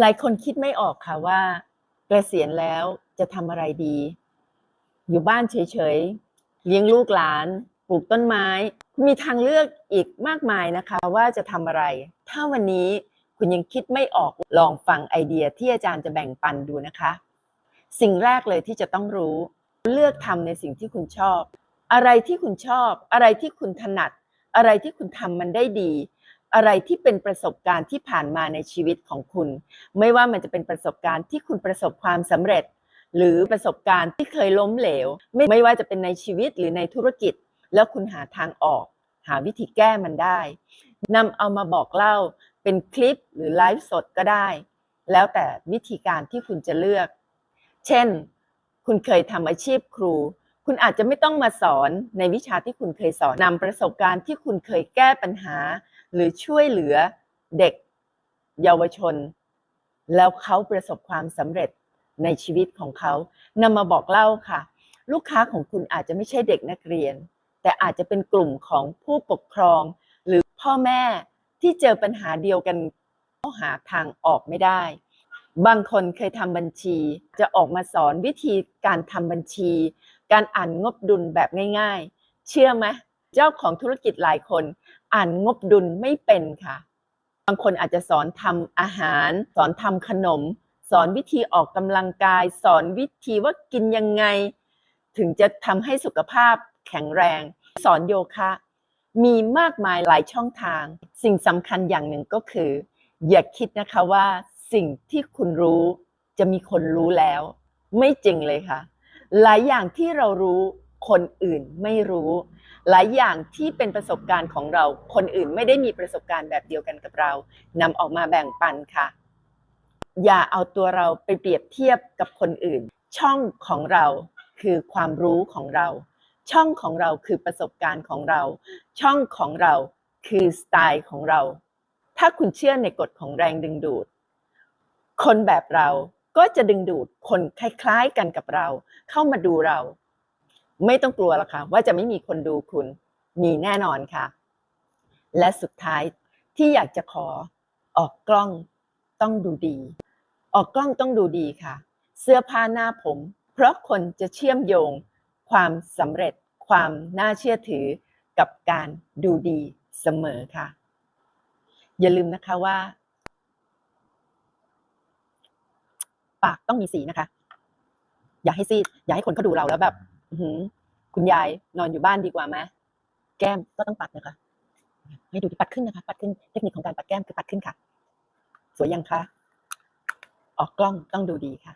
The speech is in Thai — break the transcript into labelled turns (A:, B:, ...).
A: หลายคนคิดไม่ออกค่ะว่าเกษียณแล้วจะทำอะไรดี อยู่บ้านเฉยๆ เลี้ยงลูกหลาน ปลูกต้นไม้ มีทางเลือกอีกมากมายนะคะว่าจะทำอะไร ถ้าวันนี้คุณยังคิดไม่ออกลองฟังไอเดียที่อาจารย์จะแบ่งปันดูนะคะ สิ่งแรกเลยที่จะต้องรู้ เลือกทำในสิ่งที่คุณชอบ อะไรที่คุณชอบ อะไรที่คุณถนัด อะไรที่คุณทำมันได้ดี อะไรที่เป็นประสบการณ์ที่ผ่านมาในชีวิตของคุณ ไม่ว่ามันจะเป็นประสบการณ์ที่คุณประสบความสำเร็จ หรือประสบการณ์ที่เคยล้มเหลว ไม่ไม่ว่าจะเป็นในชีวิตหรือในธุรกิจ แล้วคุณหาทางออก หาวิธีแก้มันได้นำเอามาบอกเล่าเป็นคลิปหรือไลฟ์สดก็ได้ แล้วแต่วิธีการที่คุณจะเลือก เช่น คุณเคยทำอาชีพครู คุณอาจจะไม่ต้องมาสอนในวิชาที่คุณเคยสอนนำประสบการณ์ที่คุณเคยแก้ปัญหา หรือช่วยเหลือเด็กเยาวชน แล้วเขาประสบความสำเร็จในชีวิตของเขานำมาบอกเล่าค่ะ ลูกค้าของคุณอาจจะไม่ใช่เด็กนักเรียน แต่อาจจะเป็นกลุ่มของผู้ปกครอง หรือพ่อแม่ที่เจอปัญหาเดียวกันก็หาทางออกไม่ได้ บางคนเคยทำบัญชีจะออกมาสอนวิธีการทำบัญชี การอ่านงบดุลแบบง่าย ๆ เชื่อไหมเจ้าของธุรกิจหลายคน อ่านงบดุลไม่เป็นค่ะ บางคนอาจจะสอนทำอาหาร สอนทำขนม สอนวิธีออกกำลังกาย สอนวิธีว่ากินยังไง ถึงจะทำให้สุขภาพแข็งแรง สอนโยคะ มีมากมายหลายช่องทาง สิ่งสำคัญอย่างหนึ่งก็คือ อย่าคิดนะคะว่าสิ่งที่คุณรู้ จะมีคนรู้แล้ว ไม่จริงเลยค่ะ หลายอย่างที่เรารู้คนอื่นไม่รู้ หลายอย่างที่เป็นประสบการณ์ของเรา คนอื่นไม่ได้มีประสบการณ์แบบเดียวกันกับเรานำออกมาแบ่งปันค่ะ อย่าเอาตัวเราไปเปรียบเทียบกับคนอื่น ช่องของเราคือความรู้ของเรา ช่องของเราคือประสบการณ์ของเรา ช่องของเราคือสไตล์ของเรา ถ้าคุณเชื่อในกฎของแรงดึงดูด คนแบบเราก็จะดึงดูดคนคล้ายๆกันกับเรา เข้ามาดูเรา ไม่ต้องกลัวหรอกค่ะว่าจะไม่มีคนดูคุณมีแน่นอนค่ะ และสุดท้ายที่อยากจะขอออกกล้องต้องดูดี ออกกล้องต้องดูดีค่ะ เสื้อผ้าหน้าผม เพราะคนจะเชื่อมโยง ความสำเร็จความน่าเชื่อถือกับการดูดีเสมอค่ะ อย่าลืมนะคะว่า ปากต้องมีสีนะคะ อย่าให้ซีดอย่าให้คนเขาดูเราแล้วแบบ คุณยายนอนอยู่บ้านดีกว่าไหมแก้มก็ต้องปัดนะคะ ให้ดูที่ปัดขึ้นนะคะ ปัดขึ้นเทคนิคของการปัดแก้มคือปัดขึ้นค่ะ สวยยังคะ ออกกล้องต้องดูดีค่ะ